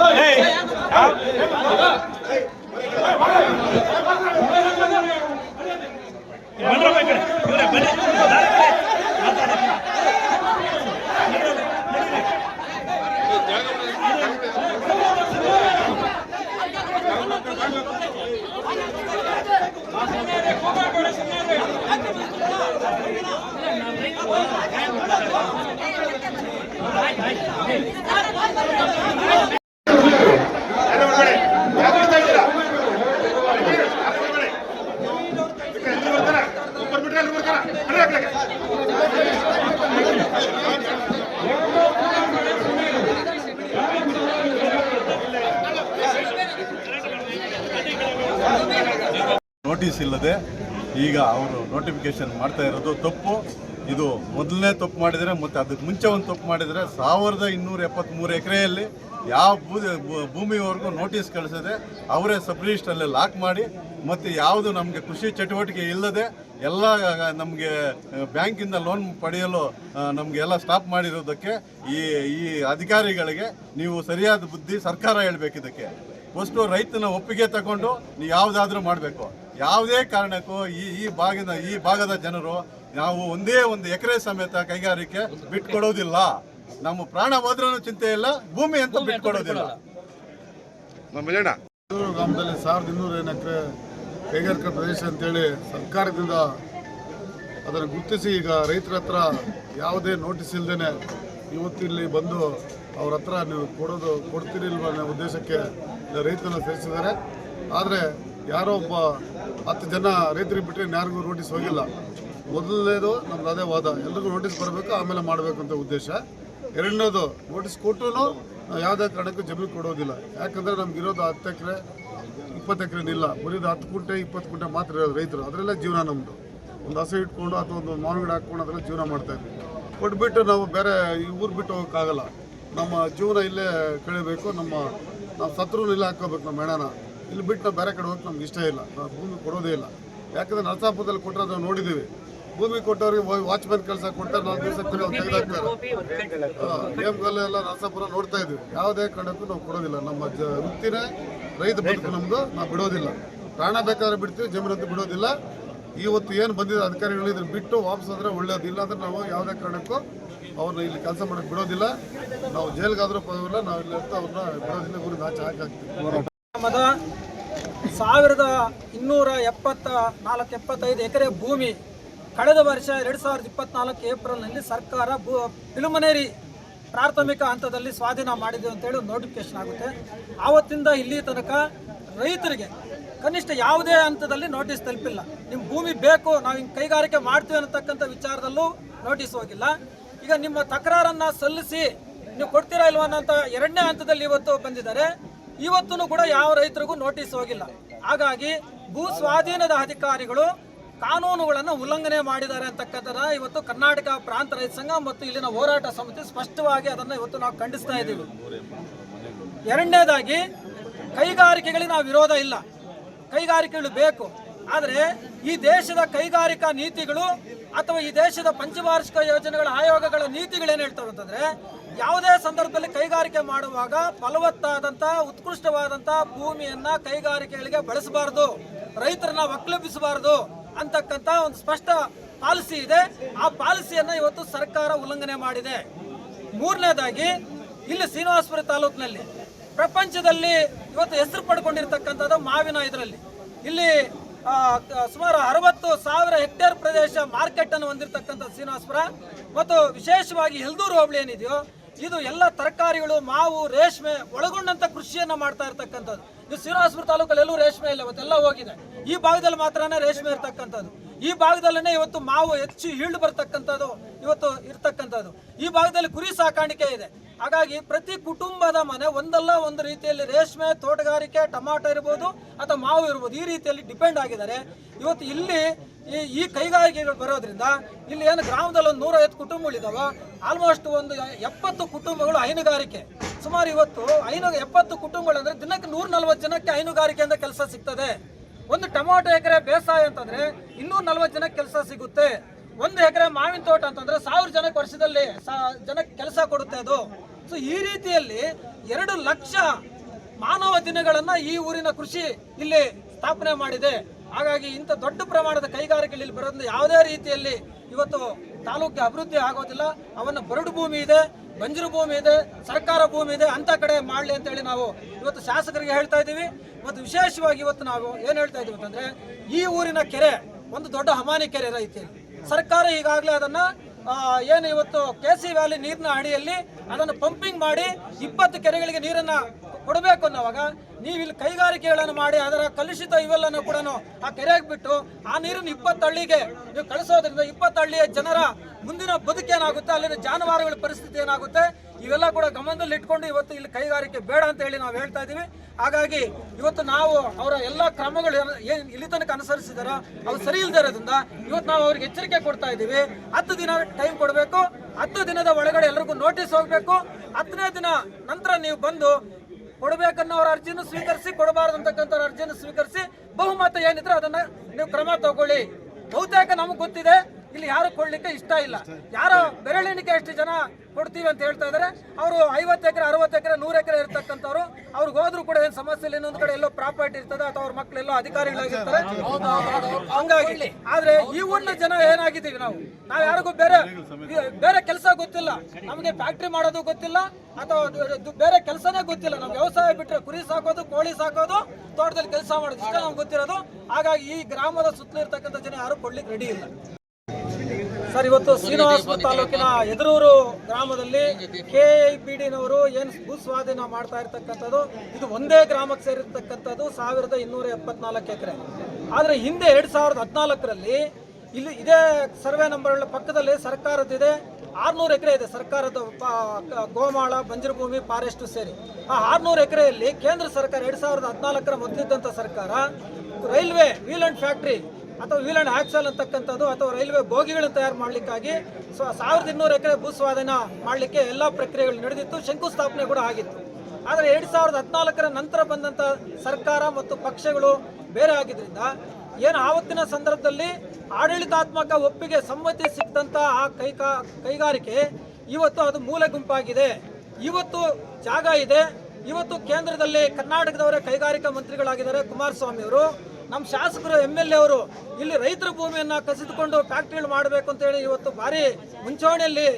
Ei! Ah! Notice ಇಲ್ಲದೆ ಈಗ ಅವರು ನೋಟಿಫಿಕೇಶನ್ ಮಾಡ್ತಾ ಇರೋದು ತಪ್ಪು. ಇದು ಮೊದಲನೇ ತಪ್ಪು ಮಾಡಿದರೆ ಮತ್ತು ಅದಕ್ಕೆ ಮುಂಚೆ ಒಂದು ತಪ್ಪು ಮಾಡಿದರೆ ಸಾವಿರದ ಇನ್ನೂರ ಎಪ್ಪತ್ತ್ಮೂರು ಎಕರೆಯಲ್ಲಿ ಯಾವ ಭೂಮಿವರೆಗೂ ನೋಟಿಸ್ ಕಳಿಸದೆ ಅವರೇ ಸಬ್ ರಿಜಿಸ್ಟ್ರಲ್ಲಿ ಲಾಕ್ ಮಾಡಿ ಮತ್ತು ಯಾವುದು ನಮಗೆ ಕೃಷಿ ಚಟುವಟಿಕೆ ಇಲ್ಲದೆ ಎಲ್ಲ ನಮಗೆ ಬ್ಯಾಂಕಿಂದ ಲೋನ್ ಪಡೆಯಲು ನಮಗೆ ಎಲ್ಲ ಸ್ಟಾಪ್ ಮಾಡಿರೋದಕ್ಕೆ ಈ ಈ ಅಧಿಕಾರಿಗಳಿಗೆ ನೀವು ಸರಿಯಾದ ಬುದ್ಧಿ ಸರ್ಕಾರ ಹೇಳ್ಬೇಕು ಇದಕ್ಕೆ. ಫಸ್ಟು ರೈತನ ಒಪ್ಪಿಗೆ ತಗೊಂಡು ನೀವು ಯಾವುದಾದ್ರೂ ಮಾಡಬೇಕು. ಯಾವುದೇ ಕಾರಣಕ್ಕೂ ಈ ಈ ಭಾಗದ ಈ ಭಾಗದ ಜನರು ನಾವು ಒಂದೇ ಒಂದು ಎಕರೆ ಸಮೇತ ಕೈಗಾರಿಕೆ ಬಿಟ್ಕೊಡೋದಿಲ್ಲ. ನಮ್ಮ ಪ್ರಾಣ ಹೋದ್ರೂ ಚಿಂತೆ ಇಲ್ಲ ಭೂಮಿ ಅಂತ ಬಿಟ್ಕೊಡೋದಿಲ್ಲ. ಗ್ರಾಮದಲ್ಲಿ ಸಾವಿರದ ಇನ್ನೂರ ಏನು ಎಕರೆ ಕೈಗಾರಿಕಾ ಪ್ರದೇಶ ಅಂತೇಳಿ ಸರ್ಕಾರದಿಂದ ಅದನ್ನು ಗುರುತಿಸಿ ಈಗ ರೈತರ ಹತ್ರ ಯಾವುದೇ ನೋಟಿಸ್ ಇಲ್ಲದೇ ಇವತ್ತು ಇಲ್ಲಿ ಬಂದು ಅವ್ರ ಹತ್ರ ನೀವು ಕೊಡೋದು ಕೊಡ್ತೀರಿಲ್ವ ಅನ್ನೋ ಉದ್ದೇಶಕ್ಕೆ ರೈತನ ಸೇರಿಸಿದ್ದಾರೆ. ಆದರೆ ಯಾರೋ ಒಬ್ಬ ಹತ್ತು ಜನ ರೈತರಿಗೆ ಬಿಟ್ಟರೆ ಯಾರಿಗೂ ನೋಟಿಸ್ ಹೋಗಿಲ್ಲ. ಮೊದಲನೇದು ನಮ್ದು ಅದೇ ವಾದ. ಎಲ್ರಿಗೂ ನೋಟಿಸ್ ಬರಬೇಕು, ಆಮೇಲೆ ಮಾಡಬೇಕು ಅಂತ ಉದ್ದೇಶ. ಎರಡನೇದು ನೋಟಿಸ್ ಕೊಟ್ಟರು ನಾವು ಯಾವುದೇ ಕಾರಣಕ್ಕೂ ಜಮೀನು ಕೊಡೋದಿಲ್ಲ. ಯಾಕಂದರೆ ನಮ್ಗಿರೋದು ಹತ್ತು ಎಕರೆ, ಇಪ್ಪತ್ತು ಎಕರೆ ಇಲ್ಲ. ಬರೀದು ಹತ್ತು ಕುಂಟೆ ಇಪ್ಪತ್ತು ಕುಂಟೆ ಮಾತ್ರ ಇರೋದು ರೈತರು. ಅದರಲ್ಲೇ ಜೀವನ ನಮ್ಮದು ಒಂದು ಹಸು ಇಟ್ಕೊಂಡು ಅಥವಾ ಒಂದು ಮಾವಿನ ಗಿಡ ಹಾಕ್ಕೊಂಡು ಅದರಲ್ಲಿ ಜೀವನ ಮಾಡ್ತಾ ಇದ್ವಿ. ಕೊಟ್ಬಿಟ್ಟು ನಾವು ಬೇರೆ ಈ ಊರು ಬಿಟ್ಟು ಹೋಗೋಕ್ಕಾಗಲ್ಲ. ನಮ್ಮ ಜೀವನ ಇಲ್ಲೇ ಕಳಿಬೇಕು ನಮ್ಮ, ನಾವು ಸತ್ರು ಇಲ್ಲೇ ಹಾಕೋಬೇಕು ನಮ್ಮ ಹೆಣನ. ಇಲ್ಲಿ ಬಿಟ್ಟು ನಾವು ಬೇರೆ ಕಡೆ ಹೋಗಕ್ಕೆ ನಮ್ಗೆ ಇಷ್ಟ ಇಲ್ಲ. ನಾವು ಭೂಮಿ ಕೊಡೋದೇ ಇಲ್ಲ. ಯಾಕಂದ್ರೆ ನರಸಾಪುರದಲ್ಲಿ ಕೊಟ್ಟರೆ ನಾವು ನೋಡಿದ್ದೀವಿ. ಭೂಮಿ ಕೊಟ್ಟವ್ರಿಗೆ ವಾಚ್ಮ್ಯಾನ್ ಕೆಲಸ ಕೊಟ್ಟರೆ ನಾಲ್ಕು ದಿವಸ ತೆಗೆದಾಕ್ತಾರೆ ಎಲ್ಲ ನರಸಾಪುರ ನೋಡ್ತಾ ಇದ್ದೀವಿ. ಯಾವುದೇ ಕಾರಣಕ್ಕೂ ನಾವು ಕೊಡೋದಿಲ್ಲ. ನಮ್ಮ ಜ ವೃತ್ತಿನೇ ರೈತ ಬದುಕು ನಮ್ಮದು ನಾವು ಬಿಡೋದಿಲ್ಲ. ಪ್ರಾಣ ಬೇಕಾದ್ರೆ ಬಿಡ್ತೀವಿ ಜಮೀನಂತೂ ಬಿಡೋದಿಲ್ಲ. ಇವತ್ತು ಏನು ಬಂದಿದೆ ಅಧಿಕಾರಿಗಳು ಇದನ್ನ ಬಿಟ್ಟು ವಾಪಸ್ ಅಂದ್ರೆ ಒಳ್ಳೇದು. ಇಲ್ಲ ಅಂದ್ರೆ ನಾವು ಯಾವುದೇ ಕಾರಣಕ್ಕೂ ಅವ್ರನ್ನ ಇಲ್ಲಿ ಕೆಲಸ ಮಾಡೋಕ್ಕೆ ಬಿಡೋದಿಲ್ಲ. ನಾವು ಜೈಲ್ಗಾದ್ರೂ ಪರವಾಗಿಲ್ಲ ನಾವು ಇಲ್ಲಿ ಅವ್ರನ್ನ ಬಿಡೋದಿಲ್ಲ. ಊರಿಗೆ ಆಚೆ ಹಾಕಿ ಗ್ರಾಮದ ಸಾವಿರದ ಇನ್ನೂರ ಎಪ್ಪತ್ತ ನಾಲ್ಕು, ಎಪ್ಪತ್ತೈದು ಎಕರೆ ಭೂಮಿ ಕಳೆದ ವರ್ಷ ಎರಡು ಸಾವಿರದ ಇಪ್ಪತ್ನಾಲ್ಕು ಏಪ್ರಿಲ್ನಲ್ಲಿ ಸರ್ಕಾರ ಭೂ ಪಿಲುಮನೇರಿ ಪ್ರಾಥಮಿಕ ಹಂತದಲ್ಲಿ ಸ್ವಾಧೀನ ಮಾಡಿದೆ ಅಂತೇಳಿ ನೋಟಿಫಿಕೇಶನ್ ಆಗುತ್ತೆ. ಆವತ್ತಿಂದ ಇಲ್ಲಿ ತನಕ ರೈತರಿಗೆ ಕನಿಷ್ಠ ಯಾವುದೇ ಹಂತದಲ್ಲಿ ನೋಟಿಸ್ ತಲುಪಿಲ್ಲ. ನಿಮ್ಮ ಭೂಮಿ ಬೇಕು, ನಾವು ಹಿಂಗೆ ಕೈಗಾರಿಕೆ ಮಾಡ್ತೀವಿ ಅನ್ನತಕ್ಕಂಥ ವಿಚಾರದಲ್ಲೂ ನೋಟಿಸ್ ಹೋಗಿಲ್ಲ. ಈಗ ನಿಮ್ಮ ತಕರಾರನ್ನು ಸಲ್ಲಿಸಿ ನೀವು ಕೊಡ್ತೀರಾ ಇಲ್ವಾ ಅನ್ನೋಂಥ ಎರಡನೇ ಹಂತದಲ್ಲಿ ಇವತ್ತು ಬಂದಿದ್ದಾರೆ. ಇವತ್ತೂ ಕೂಡ ಯಾವ ರೈತರಿಗೂ ನೋಟಿಸ್ ಹೋಗಿಲ್ಲ. ಹಾಗಾಗಿ ಭೂ ಸ್ವಾಧೀನದ ಅಧಿಕಾರಿಗಳು ಕಾನೂನುಗಳನ್ನು ಉಲ್ಲಂಘನೆ ಮಾಡಿದ್ದಾರೆ ಅಂತಕ್ಕಂಥದ್ದು ಇವತ್ತು ಕರ್ನಾಟಕ ಪ್ರಾಂತ ರೈತ ಸಂಘ ಮತ್ತು ಇಲ್ಲಿನ ಹೋರಾಟ ಸಮಿತಿ ಸ್ಪಷ್ಟವಾಗಿ ಅದನ್ನು ಇವತ್ತು ನಾವು ಖಂಡಿಸ್ತಾ ಇದ್ದೀವಿ. ಎರಡನೇದಾಗಿ ಕೈಗಾರಿಕೆಗಳಿಗೆ ನಾವು ವಿರೋಧ ಇಲ್ಲ. ಕೈಗಾರಿಕೆಗಳು ಬೇಕು. ಆದರೆ ಈ ದೇಶದ ಕೈಗಾರಿಕಾ ನೀತಿಗಳು ಅಥವಾ ಈ ದೇಶದ ಪಂಚವಾರ್ಷಿಕ ಯೋಜನೆಗಳ ಆಯೋಗಗಳ ನೀತಿಗಳೇನು ಹೇಳ್ತವೆ ಅಂತಂದ್ರೆ ಯಾವುದೇ ಸಂದರ್ಭದಲ್ಲಿ ಕೈಗಾರಿಕೆ ಮಾಡುವಾಗ ಫಲವತ್ತಾದಂಥ ಉತ್ಕೃಷ್ಟವಾದಂಥ ಭೂಮಿಯನ್ನ ಕೈಗಾರಿಕೆಗಳಿಗೆ ಬಳಸಬಾರದು, ರೈತರನ್ನ ಒಕ್ಕಲೆಬ್ಬಿಸಬಾರದು ಅಂತಕ್ಕಂಥ ಒಂದು ಸ್ಪಷ್ಟ ಪಾಲಿಸಿ ಇದೆ. ಆ ಪಾಲಿಸಿಯನ್ನ ಇವತ್ತು ಸರ್ಕಾರ ಉಲ್ಲಂಘನೆ ಮಾಡಿದೆ. ಮೂರನೇದಾಗಿ, ಇಲ್ಲಿ ಶ್ರೀನಿವಾಸಪುರ ತಾಲೂಕಿನಲ್ಲಿ ಪ್ರಪಂಚದಲ್ಲಿ ಇವತ್ತು ಹೆಸರು ಪಡ್ಕೊಂಡಿರ್ತಕ್ಕಂಥದ್ದು ಮಾವಿನ ಇದರಲ್ಲಿ. ಇಲ್ಲಿ ಸುಮಾರು ಅರವತ್ತು ಸಾವಿರ ಹೆಕ್ಟೇರ್ ಪ್ರದೇಶ ಮಾರ್ಕೆಟ್ ಅನ್ನು ಹೊಂದಿರತಕ್ಕಂಥ ಶ್ರೀನಿವಾಸಪುರ. ಮತ್ತು ವಿಶೇಷವಾಗಿ ಹೆಲ್ದೂರು ಹೋಬಳಿ ಏನಿದೆಯೋ ಇದು ಎಲ್ಲ ತರಕಾರಿಗಳು, ಮಾವು, ರೇಷ್ಮೆ ಒಳಗೊಂಡಂತ ಕೃಷಿಯನ್ನ ಮಾಡ್ತಾ ಇರ್ತಕ್ಕಂಥದ್ದು. ಇದು ಶ್ರೀನಿವಾಸಪುರ ತಾಲೂಕಲ್ಲಿ ಎಲ್ಲೂ ರೇಷ್ಮೆ ಇಲ್ಲ, ಇವತ್ತೆಲ್ಲ ಹೋಗಿದೆ. ಈ ಭಾಗದಲ್ಲಿ ಮಾತ್ರನೇ ರೇಷ್ಮೆ ಇರ್ತಕ್ಕಂಥದ್ದು. ಈ ಭಾಗದಲ್ಲೇ ಇವತ್ತು ಮಾವು ಹೆಚ್ಚು ಹೀಳು ಬರ್ತಕ್ಕಂಥದ್ದು, ಇವತ್ತು ಇರ್ತಕ್ಕಂಥದ್ದು. ಈ ಭಾಗದಲ್ಲಿ ಕುರಿ ಸಾಕಾಣಿಕೆ ಇದೆ. ಹಾಗಾಗಿ ಪ್ರತಿ ಕುಟುಂಬದ ಮನೆ ಒಂದಲ್ಲ ಒಂದು ರೀತಿಯಲ್ಲಿ ರೇಷ್ಮೆ, ತೋಟಗಾರಿಕೆ, ಟೊಮಾಟೊ ಇರ್ಬೋದು ಅಥವಾ ಮಾವು ಇರ್ಬೋದು ಈ ರೀತಿಯಲ್ಲಿ ಡಿಪೆಂಡ್ ಆಗಿದ್ದಾರೆ. ಇವತ್ತು ಇಲ್ಲಿ ಈ ಈ ಕೈಗಾರಿಕೆಗಳು ಬರೋದ್ರಿಂದ ಇಲ್ಲಿ ಏನು ಗ್ರಾಮದಲ್ಲಿ ಒಂದು ನೂರೈವತ್ತು ಕುಟುಂಬಗಳಿದಾವೆ ಆಲ್ಮೋಸ್ಟ್ ಒಂದು ಎಪ್ಪತ್ತು ಕುಟುಂಬಗಳು ಹೈನುಗಾರಿಕೆ. ಸುಮಾರು ಇವತ್ತು ಐನು ಎಪ್ಪತ್ತು ಕುಟುಂಬಗಳು ಅಂದ್ರೆ ದಿನಕ್ಕೆ ನೂರ ನಲ್ವತ್ತು ಜನಕ್ಕೆ ಅಂತ ಕೆಲಸ ಸಿಗ್ತದೆ. ಒಂದು ಟೊಮೊಟೊ ಎಕರೆ ಬೇಸಾಯ ಅಂತಂದ್ರೆ ಇನ್ನೂರ ನಲ್ವತ್ತು ಜನಕ್ಕೆ ಕೆಲಸ ಸಿಗುತ್ತೆ. ಒಂದು ಎಕರೆ ಮಾವಿನ ತೋಟ ಅಂತಂದ್ರೆ ಸಾವಿರ ಜನಕ್ಕೆ ವರ್ಷದಲ್ಲಿ ಜನಕ್ಕೆ ಕೆಲಸ ಕೊಡುತ್ತೆ ಅದು. ಸೊ ಈ ರೀತಿಯಲ್ಲಿ ಎರಡು ಲಕ್ಷ ಮಾನವ ದಿನಗಳನ್ನು ಈ ಊರಿನ ಕೃಷಿ ಇಲ್ಲಿ ಸ್ಥಾಪನೆ ಮಾಡಿದೆ. ಹಾಗಾಗಿ ಇಂಥ ದೊಡ್ಡ ಪ್ರಮಾಣದ ಕೈಗಾರಿಕೆಗಳು ಇಲ್ಲಿ ಬರೋದ್ರಿಂದ ಯಾವುದೇ ರೀತಿಯಲ್ಲಿ ಇವತ್ತು ತಾಲೂಕಿಗೆ ಅಭಿವೃದ್ಧಿ ಆಗೋದಿಲ್ಲ. ಅವನ್ನ ಬರಡು ಭೂಮಿ ಇದೆ, ಬಂಜರು ಭೂಮಿ ಇದೆ, ಸರ್ಕಾರ ಭೂಮಿ ಇದೆ ಅಂತ ಕಡೆ ಮಾಡಲಿ ಅಂತ ಹೇಳಿ ನಾವು ಇವತ್ತು ಶಾಸಕರಿಗೆ ಹೇಳ್ತಾ ಇದ್ದೀವಿ. ಮತ್ತು ವಿಶೇಷವಾಗಿ ಇವತ್ತು ನಾವು ಏನು ಹೇಳ್ತಾ ಇದ್ದೀವಿ ಅಂತಂದ್ರೆ, ಈ ಊರಿನ ಕೆರೆ ಒಂದು ದೊಡ್ಡ ಹಮಾನಿ ಕೆರೆ ರೈತಿಯಲ್ಲಿ ಸರ್ಕಾರ ಈಗಾಗಲೇ ಅದನ್ನ ಏನು ಇವತ್ತು ಕೆ ಸಿ ವ್ಯಾಲಿ ನೀರಿನ ಅಡಿಯಲ್ಲಿ ಅದನ್ನು ಪಂಪಿಂಗ್ ಮಾಡಿ ಇಪ್ಪತ್ತು ಕೆರೆಗಳಿಗೆ ನೀರನ್ನ ಕೊಡಬೇಕು ಅನ್ನೋವಾಗ ನೀವು ಇಲ್ಲಿ ಕೈಗಾರಿಕೆಗಳನ್ನು ಮಾಡಿ ಅದರ ಕಲುಷಿತ ಇವೆಲ್ಲನೂ ಕೂಡ ಆ ಕೆರೆಗೆ ಬಿಟ್ಟು ಆ ನೀರನ್ನು ಇಪ್ಪತ್ತು ಹಳ್ಳಿಗೆ ನೀವು ಕಳಿಸೋದ್ರಿಂದ ಇಪ್ಪತ್ತು ಹಳ್ಳಿಯ ಜನರ ಮುಂದಿನ ಬದುಕೇನಾಗುತ್ತೆ ಅಲ್ಲಿನ ಜಾನುವಾರುಗಳ ಪರಿಸ್ಥಿತಿ ಏನಾಗುತ್ತೆ, ಇವೆಲ್ಲ ಕೂಡ ಗಮನದಲ್ಲಿ ಇಟ್ಕೊಂಡು ಇವತ್ತು ಇಲ್ಲಿ ಕೈಗಾರಿಕೆ ಬೇಡ ಅಂತ ಹೇಳಿ ನಾವು ಹೇಳ್ತಾ ಇದ್ದೀವಿ. ಹಾಗಾಗಿ ಇವತ್ತು ನಾವು ಅವರ ಎಲ್ಲ ಕ್ರಮಗಳು ಏನು- ಇಲ್ಲಿ ತನಕ ಅನುಸರಿಸಿದಾರೋ ಅವು ಸರಿ ಇಲ್ಲದೆ ಇರೋದ್ರಿಂದ ಇವತ್ತು ನಾವು ಅವ್ರಿಗೆ ಎಚ್ಚರಿಕೆ ಕೊಡ್ತಾ ಇದ್ದೀವಿ. ಹತ್ತು ದಿನ ಟೈಮ್ ಕೊಡಬೇಕು. ಹತ್ತು ದಿನದ ಒಳಗಡೆ ಎಲ್ರಿಗೂ ನೋಟಿಸ್ ಹೋಗಬೇಕು. ಹತ್ತನೇ ದಿನ ನಂತರ ನೀವು ಬಂದು ಕೊಡಬೇಕನ್ನೋರ ಅರ್ಜಿಯನ್ನು ಸ್ವೀಕರಿಸಿ, ಕೊಡಬಾರದು ಅಂತಕ್ಕಂಥ ಅರ್ಜಿಯನ್ನು ಸ್ವೀಕರಿಸಿ ಬಹುಮತ ಏನಿದ್ರೆ ಅದನ್ನ ನೀವು ಕ್ರಮ ತಗೊಳ್ಳಿ. ಬಹುತೇಕ ನಮಗೆ ಗೊತ್ತಿದೆ ಇಲ್ಲಿ ಯಾರು ಕೊಡ್ಲಿಕ್ಕೆ ಇಷ್ಟ ಇಲ್ಲ. ಯಾರೋ ಬೆರಳೆಣಿಕೆ ಎಷ್ಟು ಜನ ಕೊಡ್ತೀವಿ ಅಂತ ಹೇಳ್ತಾ ಇದ್ದಾರೆ ಅವರು ಐವತ್ತು ಎಕರೆ, ಅರವತ್ತು ಎಕರೆ, ನೂರು ಎಕರೆ ಇರ್ತಕ್ಕಂಥವ್ರು. ಅವ್ರಿಗೆ ಹೋದ್ರು ಕೂಡ ಏನು ಸಮಸ್ಯೆ ಇಲ್ಲ. ಇನ್ನೊಂದು ಕಡೆ ಎಲ್ಲೋ ಪ್ರಾಪರ್ಟಿ ಇರ್ತದೆ ಅಥವಾ ಅವ್ರ ಮಕ್ಕಳೆಲ್ಲೋ ಅಧಿಕಾರಿಗಳಾಗಿರ್ತಾರೆ ಹಂಗಾಗಿ ಆದ್ರೆ ಈ ಊರಿನ ಜನ ಏನಾಗಿದ್ದೀವಿ ನಾವು? ನಾವು ಯಾರಿಗೂ ಬೇರೆ ಬೇರೆ ಕೆಲಸ ಗೊತ್ತಿಲ್ಲ. ನಮಗೆ ಫ್ಯಾಕ್ಟ್ರಿ ಮಾಡೋದು ಗೊತ್ತಿಲ್ಲ. ಅಥವಾ ಬೇರೆ ಕೆಲಸನೇ ಗೊತ್ತಿಲ್ಲ. ನಮ್ಗೆ ವ್ಯವಸಾಯ ಬಿಟ್ಟರೆ ಕುರಿ ಸಾಕೋದು, ಕೋಳಿ ಸಾಕೋದು, ತೋಟದಲ್ಲಿ ಕೆಲಸ ಮಾಡೋದು. ಇಷ್ಟ ನಮ್ಗೆ ಗೊತ್ತಿರೋದು. ಹಾಗಾಗಿ ಈ ಗ್ರಾಮದ ಸುತ್ತಲೂ ಇರ್ತಕ್ಕಂಥ ಜನ ಯಾರು ಕೊಡ್ಲಿಕ್ಕೆ ರೆಡಿ ಇಲ್ಲ. ಸರ್, ಇವತ್ತು ಶ್ರೀನಿವಾಸಪುರ ತಾಲೂಕಿನ ಎದುರೂರು ಗ್ರಾಮದಲ್ಲಿ ಕೆ ಐ ಪಿ ಏನು ಭೂ ಸ್ವಾಧೀನ ಮಾಡ್ತಾ ಇರ್ತಕ್ಕಂಥದ್ದು, ಇದು ಒಂದೇ ಗ್ರಾಮಕ್ಕೆ ಸೇರಿರ್ತಕ್ಕಂಥದ್ದು ಸಾವಿರದ ಇನ್ನೂರ ಎಪ್ಪತ್ನಾಲ್ಕು ಎಕರೆ. ಆದರೆ ಹಿಂದೆ ಎರಡು ಸಾವಿರದ ಹದಿನಾಲ್ಕರಲ್ಲಿ ಇಲ್ಲಿ ಇದೇ ಸರ್ವೆ ನಂಬರ್ ಪಕ್ಕದಲ್ಲಿ ಸರ್ಕಾರದಿದೆ ಆರ್ನೂರು ಎಕರೆ ಇದೆ ಸರ್ಕಾರದ ಗೋಮಾಳ ಬಂಜರು ಭೂಮಿ ಫಾರೆಸ್ಟ್ ಸೇರಿ. ಆ ಆರ್ನೂರು ಎಕರೆಯಲ್ಲಿ ಕೇಂದ್ರ ಸರ್ಕಾರ ಎರಡು ಸಾವಿರದ ಹದಿನಾಲ್ಕರ ಮೊದಲಿದ್ದಂಥ ಸರ್ಕಾರ ರೈಲ್ವೆ ವೀಲ್ ಅಂಡ್ ಫ್ಯಾಕ್ಟ್ರಿ ಅಥವಾ ವೀಲ್ ಅಂಡ್ ಆಕ್ಸಲ್ ಅಂತಕ್ಕಂಥದ್ದು ಅಥವಾ ರೈಲ್ವೆ ಬೋಗಿಗಳನ್ನು ತಯಾರು ಮಾಡಲಿಕ್ಕಾಗಿ ಸೊ ಸಾವಿರದ ಇನ್ನೂರು ಎಕರೆ ಭೂ ಸ್ವಾಧೀನ ಮಾಡಲಿಕ್ಕೆ ಎಲ್ಲ ಪ್ರಕ್ರಿಯೆಗಳು ನಡೆದಿತ್ತು. ಶಂಕುಸ್ಥಾಪನೆ ಕೂಡ ಆಗಿತ್ತು. ಆದರೆ ಎರಡು ಸಾವಿರದ ಹದಿನಾಲ್ಕರ ನಂತರ ಬಂದಂಥ ಸರ್ಕಾರ ಮತ್ತು ಪಕ್ಷಗಳು ಬೇರೆ ಆಗಿದ್ದರಿಂದ ಏನು ಆವತ್ತಿನ ಸಂದರ್ಭದಲ್ಲಿ ಆಡಳಿತಾತ್ಮಕ ಒಪ್ಪಿಗೆ ಸಮ್ಮತಿ ಸಿಕ್ಕಂಥ ಆ ಕೈಕಾ ಕೈಗಾರಿಕೆ ಇವತ್ತು ಅದು ಮೂಲೆ ಗುಂಪಾಗಿದೆ. ಇವತ್ತು ಜಾಗ ಇದೆ. ಇವತ್ತು ಕೇಂದ್ರದಲ್ಲಿ ಕರ್ನಾಟಕದವರೇ ಕೈಗಾರಿಕಾ ಮಂತ್ರಿಗಳಾಗಿದ್ದಾರೆ ಕುಮಾರಸ್ವಾಮಿ ಅವರು ನಮ್ಮ ಶಾಸಕರು ಎಂ ಎಲ್ ಎ ಅವರು ಇಲ್ಲಿ ರೈತರ ಭೂಮಿಯನ್ನ ಕಸಿದುಕೊಂಡು ಫ್ಯಾಕ್ಟ್ರಿಗಳು ಮಾಡಬೇಕು ಅಂತ ಹೇಳಿ ಇವತ್ತು ಭಾರಿ ಮುಂಚೂಣಿಯಲ್ಲಿ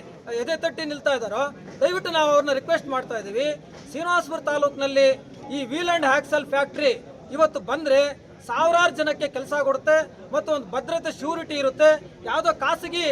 ಎದೆ ತಟ್ಟಿ ನಿಲ್ತಾ ಇದ್ದಾರೋ, ದಯವಿಟ್ಟು ನಾವು ಅವ್ರನ್ನ ರಿಕ್ವೆಸ್ಟ್ ಮಾಡ್ತಾ ಇದ್ದೀವಿ. ಶ್ರೀನಿವಾಸಪುರ ತಾಲೂಕಿನಲ್ಲಿ ಈ ವೀಲ್ ಆ್ಯಂಡ್ ಹ್ಯಾಕ್ಸಲ್ ಫ್ಯಾಕ್ಟ್ರಿ ಇವತ್ತು ಬಂದ್ರೆ ಸಾವಿರಾರು ಜನಕ್ಕೆ ಕೆಲಸ ಕೊಡುತ್ತೆ ಮತ್ತು ಒಂದು ಭದ್ರತೆ ಶ್ಯೂರಿಟಿ ಇರುತ್ತೆ. ಯಾವುದೋ ಖಾಸಗಿ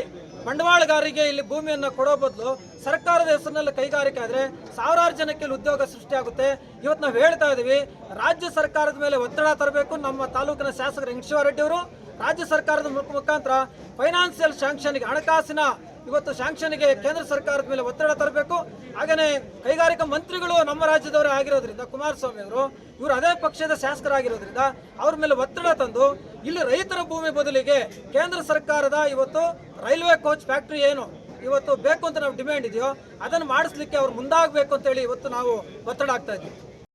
ಬಂಡವಾಳಗಾರರಿಗೆ ಇಲ್ಲಿ ಭೂಮಿಯನ್ನು ಕೊಡೋ ಬದಲು ಸರ್ಕಾರದ ಹೆಸರಿನಲ್ಲಿ ಕೈಗಾರಿಕೆ ಆದರೆ ಸಾವಿರಾರು ಜನಕ್ಕೆ ಇಲ್ಲಿ ಉದ್ಯೋಗ ಸೃಷ್ಟಿಯಾಗುತ್ತೆ ಇವತ್ತು ನಾವು ಹೇಳ್ತಾ ಇದ್ದೀವಿ ರಾಜ್ಯ ಸರ್ಕಾರದ ಮೇಲೆ ಒತ್ತಡ ತರಬೇಕು ನಮ್ಮ ತಾಲೂಕಿನ ಶಾಸಕರು ರೆಡ್ಡಿ ಅವರು. ರಾಜ್ಯ ಸರ್ಕಾರದ ಮುಖ- ಮುಖಾಂತರ ಫೈನಾನ್ಸಿಯಲ್ ಶಾಂಕ್ಷನ್ಗೆ ಹಣಕಾಸಿನ ಇವತ್ತು ಶಾಂಕ್ಷನ್ಗೆ ಕೇಂದ್ರ ಸರ್ಕಾರದ ಮೇಲೆ ಒತ್ತಡ ತರಬೇಕು. ಹಾಗೆಯೇ ಕೈಗಾರಿಕಾ ಮಂತ್ರಿಗಳು ನಮ್ಮ ರಾಜ್ಯದವರೇ ಆಗಿರೋದ್ರಿಂದ ಕುಮಾರಸ್ವಾಮಿ ಅವರು, ಇವರು ಅದೇ ಪಕ್ಷದ ಶಾಸಕರಾಗಿರೋದ್ರಿಂದ ಅವ್ರ ಮೇಲೆ ಒತ್ತಡ ತಂದು ಇಲ್ಲಿ ರೈತರ ಭೂಮಿ ಬದಲಿಗೆ ಕೇಂದ್ರ ಸರ್ಕಾರದ ಇವತ್ತು ರೈಲ್ವೆ ಕೋಚ್ ಫ್ಯಾಕ್ಟ್ರಿ ಏನು ಇವತ್ತು ಬೇಕು ಅಂತ ನಾವು ಡಿಮ್ಯಾಂಡ್ ಇದೆಯೋ ಅದನ್ನು ಮಾಡಿಸ್ಲಿಕ್ಕೆ ಅವ್ರು ಮುಂದಾಗಬೇಕು ಅಂತೇಳಿ ಇವತ್ತು ನಾವು ಒತ್ತಡ ಆಗ್ತಾ ಇದ್ದೀವಿ.